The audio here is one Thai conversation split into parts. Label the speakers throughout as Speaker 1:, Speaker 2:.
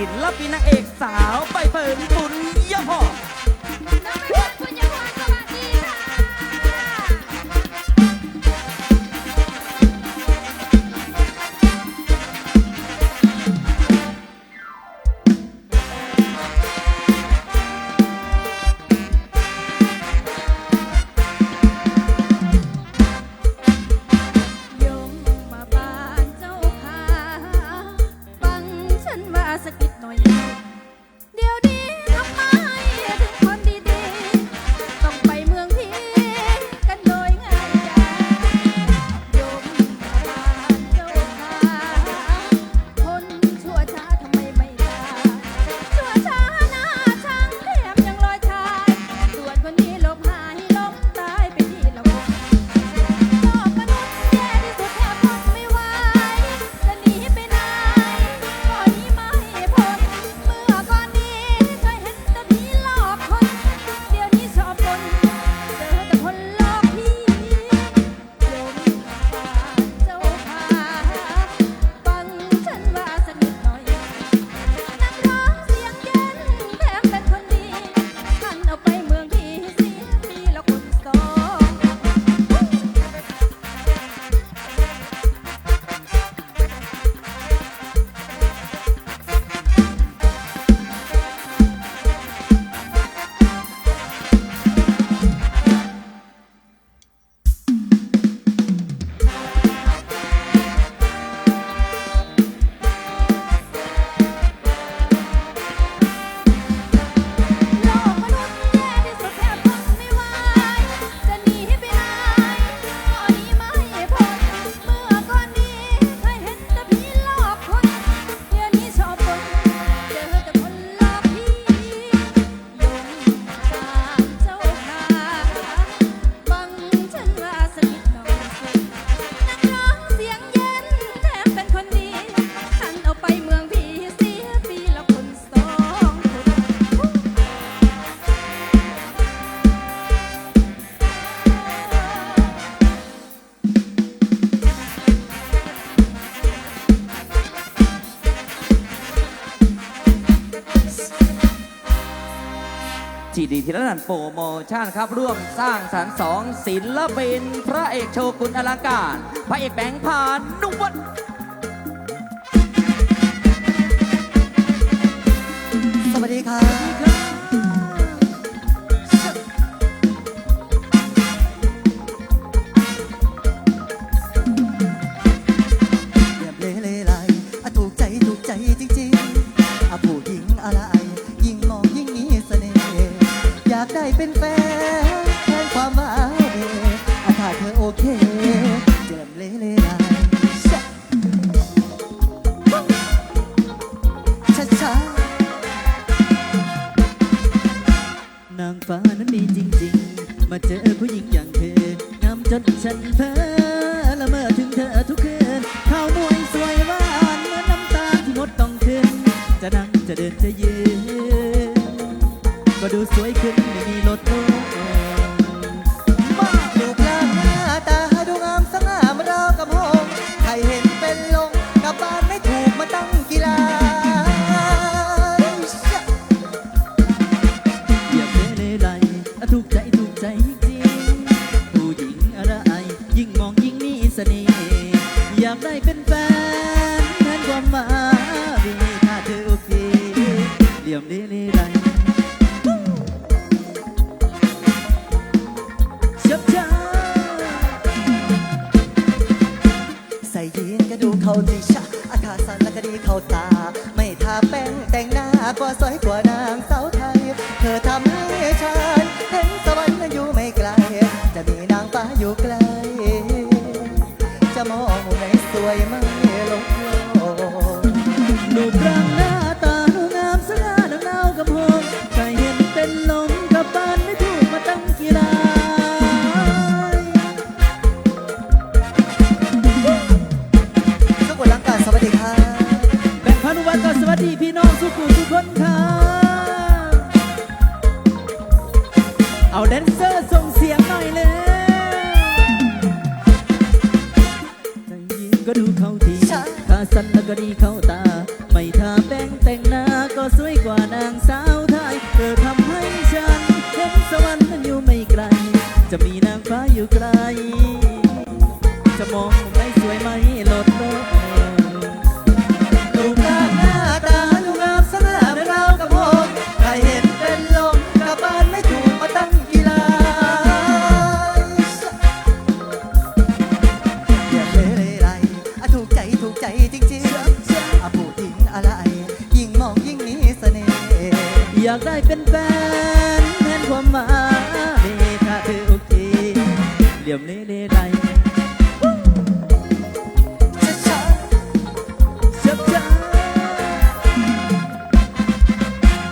Speaker 1: ศิลปินนางเอก จีดีธีรนันท์โปรโมชั่นครับ ร่วมสร้างสรรค์สองศิลปิน พระเอกโชกุนอลังการ พระเอกแบงค์พานุวัฒน์
Speaker 2: ก็ดูสวยขึ้นไม่มีลดลง เขาดีชะอาคาสันแล้วก็ดีเขาตา ไม่ทาแป้งแต่งหน้าก็สวยกว่านางสาวไทย เธอทำให้ฉันเห็นสวรรค์นั้นอยู่ไม่ไกล จะมีนางฟ้าอยู่ไกล จะมองมุมไหนสวยมาก สุขุมทุกคนครับเอาแดนเซอร์ส่งเสียงหน่อยเลยใจยินก็ดูเข้าทีขาสั้นแล้วก็ดีเข้าตา ไม่ทาแป้งแต่งหน้าก็สวยกว่านางสาวไทย เธอทำให้ฉัน เห็นสวรรค์นั้นอยู่ไม่ไกล จะมีนางฟ้าอยู่ไกล เป็นแฟนแทนความหมายถ้าเธอโอเคเหลี่ยมเลเลไรชับช้า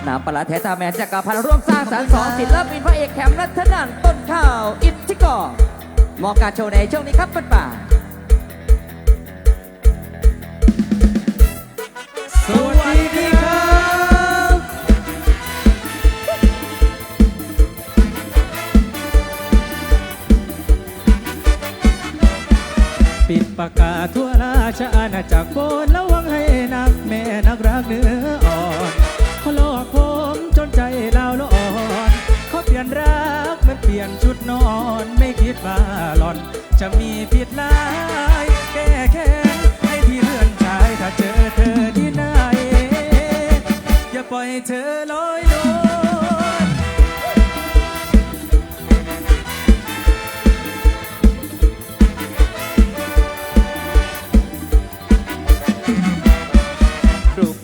Speaker 1: น้ำปลาแท้ตาแมนจากรพันร่วมสร้างสรรค์สองศิลปินพระเอกแคมรัตนันต้นข้าว อิทธิกรมองการโชว์ในช่วงนี้ครับเป็นป่า
Speaker 3: ปิดประกาศทั่วราชอาณาจักรโปรดระวังให้นักแม่นักรักเนื้ออ่อนเขาหลอกผมจนใจเราละอ่อนเขาเปลี่ยนรักเหมือนเปลี่ยนชุดนอนไม่คิดว่าหล่อน จะมีผิดหลายแก้แค้นให้พี่เลื่อนชายถ้าเจอเธอที่ไหนอย่าปล่อยเธอลอย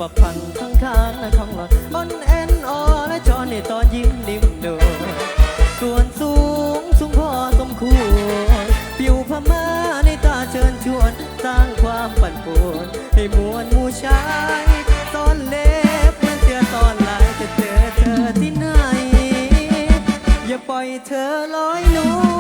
Speaker 2: ประพันธ์ข้างข้างและข้งหลังออนแอนออและจอในตอนยิ้มริมโดส่วนสูงสูงพอสมควรผิวพม่าในตาเชิญชวน สร้างความปั่นป่วนให้มวลมูชายซ่อนเล็บเมือนเสือซ่อนลายจะเจอเธอที่ไหน อย่าปล่อยเธอลอยนวล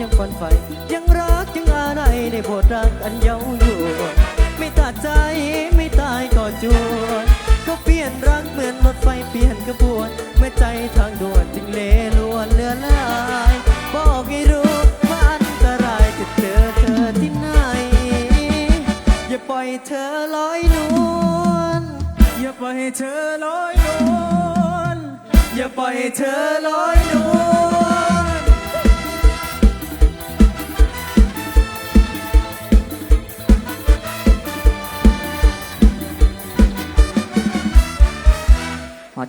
Speaker 3: ยังฝันใฝ่ยังรักยังอาลัยในบ
Speaker 2: ทรักอันเย้ายวนไม่ตัดใจไม่ตายก็จวนเขาเปลี่ยนรักเหมือนรถไฟเปลี่ยนขบวนเมื่อใจทางด่วนจึงเลลวนเลือนลายบอกให้รู้ว่าอันตรายจะเจอเธอที่ไหน อย่าปล่อยเธอลอยนวล
Speaker 3: อย่าปล่อยเธอลอยนวล
Speaker 2: อย่าปล่อยเธอลอยนวล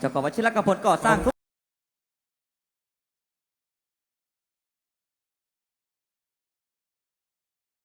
Speaker 1: จกวัชิรกพลก่อสร้าง